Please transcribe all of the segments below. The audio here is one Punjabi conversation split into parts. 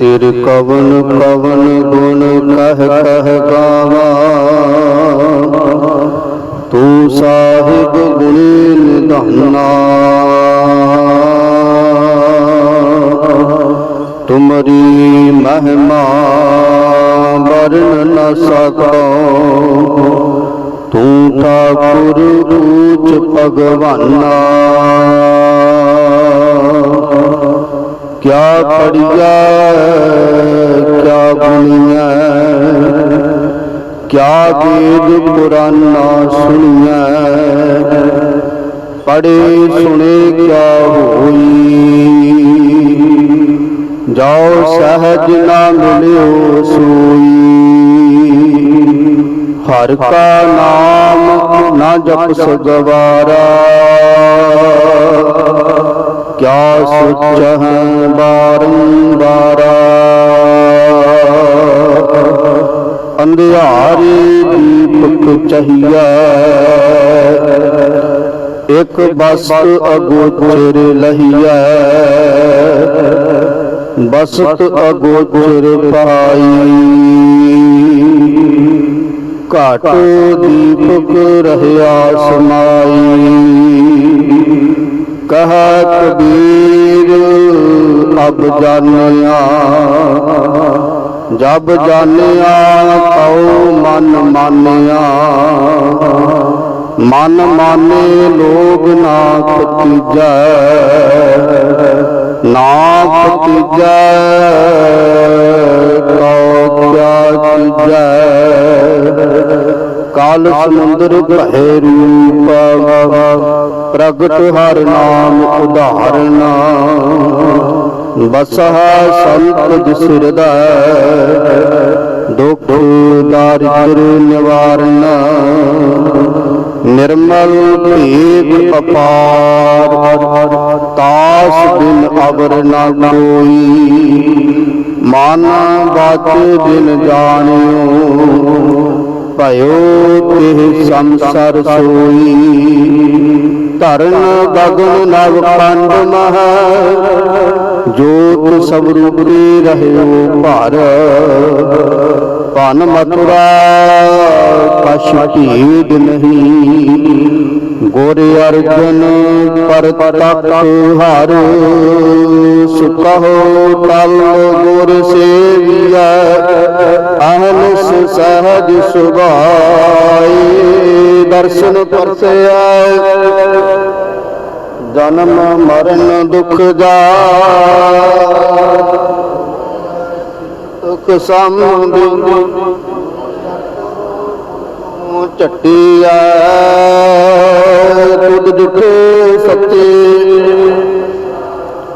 ਤੇਰ ਕਵਨ ਕਵਨ ਗੁਣ ਕਹਿ ਕਹਿ ਗਾਵਾ। ਤੂੰ ਸਾਹਿਬ ਗੁਣੀ ਨਿਧਾਨਾ। ਤੁਮਰੀ ਮਹਿਮਾ ਵਰਨ ਨ ਸਕੋ। ਤੂੰ ਠਾਕੁਰ ਊਚ ਭਗਵਾਨਾ। ਕਿਆ ਪੜੀਆ ਕਿਆ ਗੁਣੀਐ ਕਿਆ ਵੇਦ ਪੁਰਾਨਾ ਸੁਣੀਐ ਪੜੇ ਸੁਣੇ ਕਿਆ ਹੋਈ। ਜਾਓ ਸਹਜ ਨਾ ਮਿਲਿਓ ਸੋਈ। ਹਰ ਕਾ ਨਾਮ ਨਾ ਜਪ ਸਗਵਾਰਾ। ਕਿਆ ਸੁਚ ਬਾਰੰਬਾਰਾ। ਅੰਧਿਆਰੀ ਦੀਪਕ ਚਹੀਐ ਇਕ ਬਸਤ ਅਗੋਚਰ ਲਹੀਐ ਬਸਤ ਅਗੋਚਰ ਪਾਈ। ਘਟ ਦੀਪਕ ਰਹਿਆ ਸਮਾਈ। ਕਹ ਕਬੀਰ, ਅਬ ਜਾਣਿਆ। ਜਬ ਜਾਣਿਆ ਕਉ ਮਨ ਮਾਨਿਆ। ਮਨ ਮਾਨੇ ਲੋਗ ਨਾ ਪਤੀਜੈ ਨਾ ਪਤੀਜੈ ਕਉ ਕਿਆ ਕੀਜੈ। ਕਾਲ ਸਮੁੰਦਰ ਭੈ ਰੂਪ ਪ੍ਰਗਟ ਹਰ ਨਾਮ ਉਧਾਰਨ। ਬਸਹ ਸੰਤ ਜਿਸ ਹਿਰਦੈ ਦੁਖ ਦਾਰਿਦਰ ਨਿਵਾਰਨ। ਨਿਰਮਲ ਭੇਦ ਅਪਾਰ, ਤਾਸ ਬਿਨ ਅਵਰ ਨ ਕੋਈ। ਮਨ ਬਾਚ ਜਿਨ ਜਾਣਿਓ ਭਇਓ ਤੇ ਸੰਸਰ ਸੋਈ। ਧਰਨ ਗਗਨ ਨਵ ਕੰਡ ਮਹ। ਜੋਤ ਸਭ ਰੂਪੀ ਰਹਿਓ ਭਰ। ਪਨ ਮਥੁਰਾ, ਕਛ ਭੀੜ ਨਹੀਂ। ਗੁਰ ਅਰਜਨ ਪਰ ਤਕ ਹਰ। ਸੁਕਹੋ ਤਲ ਗੁਰ ਸੇਵੀਐ ਅਹਨਿਸ ਸਹਜ ਸੁਭਾਈ। ਦਰਸ਼ਨ ਪਰਸੈ ਜਨਮ ਮਰਨ ਦੁਖ ਜਾ ਦੁਖ ਸੰਬਿੰਦ ਝੱਟੀ ਤੁਧ ਦੁਖ ਸੱਚੇ।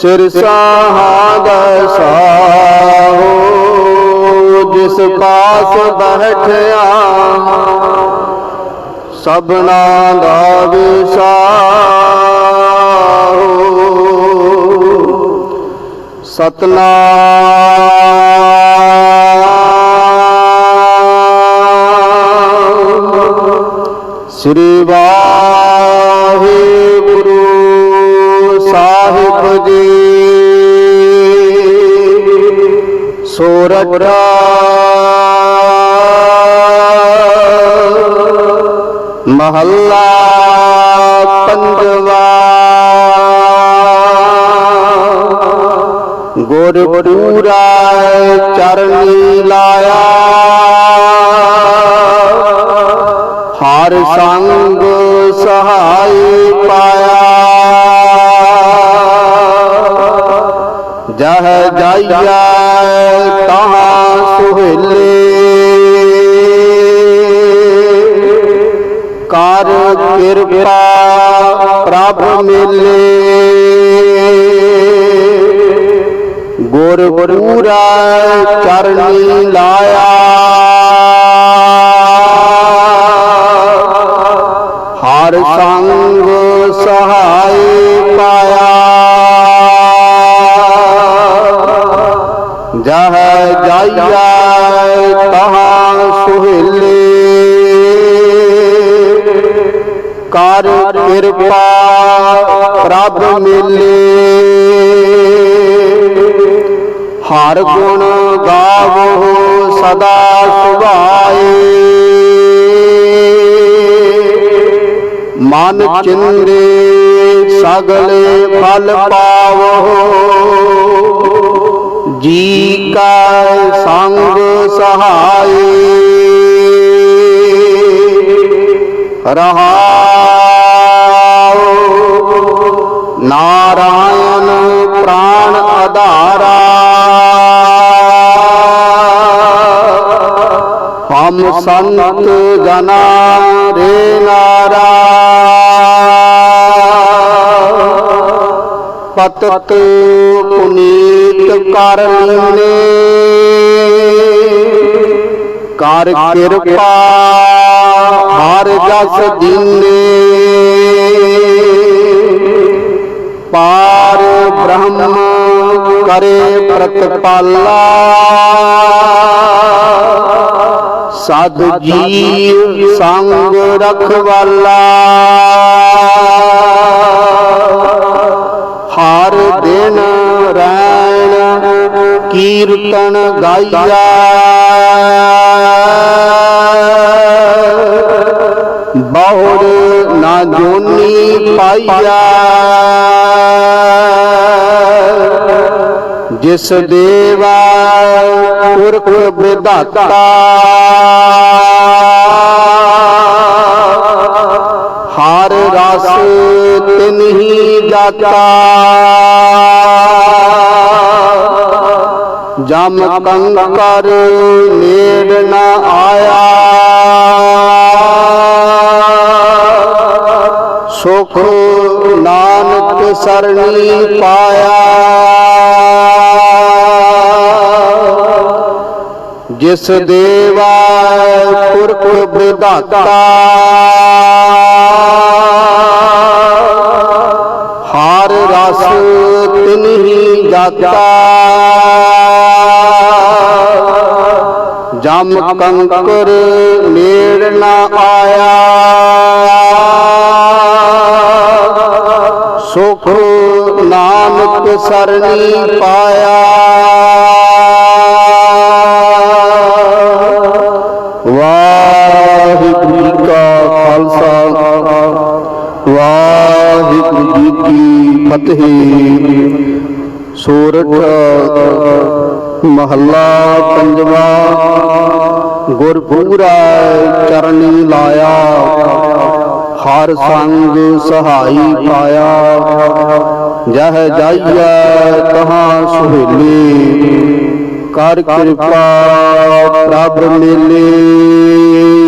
ਸਿਰ ਸਾਹਾਦਾ ਸਾਹੋ ਜਿਸ ਪਾਸ ਬਹਿਠਿਆ ਸਭਨਾ ਦਾ ਵਿਸਾਹੋ ਸਤਨਾਮ। ਸ੍ਰੀ ਵਾਹਿਗੁਰੂ ਸੋਰਠ ਮਹੱਲਾ ਪੰਜਵਾ। ਗੁਰ ਪੂਰਾ ਚਰਨੀ ਲਾਇਆ। ਹਰ ਸੰਗ ਸਹਾਈ ਪਾਇਆ। ਜਹ ਜਾਈਐ ਤਹਾਂ ਸੁਹੇਲੇ ਕਰ ਕਿਰਪਾ ਪ੍ਰਭ ਮਿਲੇ। ਗੁਰ ਪੂਰਾ ਚਰਨੀ ਲਾਇਆ। ਹਰ ਸੰਗ ਸਹਾਈ ਪਾਇਆ। ਜਹ ਜਾਈਐ ਕਰ ਕਿਰਪਾ, ਪ੍ਰਭ ਮਿਲੇ। ਹਰ ਗੁਣ ਗਾਵੋ ਸਦਾ ਸੁਭਾਏ। ਮਨ ਚਿੰਦੇ ਸਗਲੇ ਫਲ ਪਾਵੋ। ਜੀ ਕਾ ਸੰਗ ਸਹਾਈ ਰਹਾਉ ਸੰਤ ਜਨਾ ਰੇ ਨਾਰਾ। ਪਤਤ ਪੁਨੀਤ ਕਰ ਕਰ ਕਿਰਪਾ ਹਰ ਜਸ ਦੀਨੇ ਪਾਰ ਬ੍ਰਹਮ ਕਰੇ ਪ੍ਰਤਪਾਲਾ। ਸਦ ਜੀ ਸੰਗ ਰਖਵਾਲਾ। ਹਰ ਦਿਨ ਰੈਣ ਕੀਰਤਨ ਗਾਇਆ ਬਹੁੜ ਨਾ ਜੋਨੀ ਪਾਈਆ। ਜਿਸ ਦੇਵਾ ਪੁਰਖ ਵਿਧਾਤਾ। ਹਰ ਰਸ ਤਿਨਹੀ ਜਾਤਾ। ਜਮ ਕੰਕਰ ਨੇੜ ਨਾ ਆਇਆ। ਸੁਖ ਨਾਨਕ ਸਰਣੀ ਪਾਇਆ। ਜਿਸ ਦੇਵਾ ਪੁਰਖ ਵਿਧਾਤਾ ਹਰ ਰਸ ਤਿਨਹੀ ਜਾਤਾ। ਜਮ ਕੰਕਰ ਨੇੜ ਨ ਆਇਆ। ਸੁਖ ਨਾਨਕ ਸਰਣੀ ਪਾਇਆ। ਕੀ ਫਤਿਹ ਸੂਰਠ ਮਹੱਲਾ ਪੰਜਵਾ ਗੁਰਪੂਰਾ ਚਰਨੀ ਲਾਇਆ, ਹਰ ਸੰਗ ਸਹਾਈ ਪਾਇਆ। ਜਹ ਜਾਈਐ ਕਹਾਂ ਸੁਹੇਲੀ, ਕਰ ਕਿਰਪਾ ਪ੍ਰਭ ਮੇਲੇ।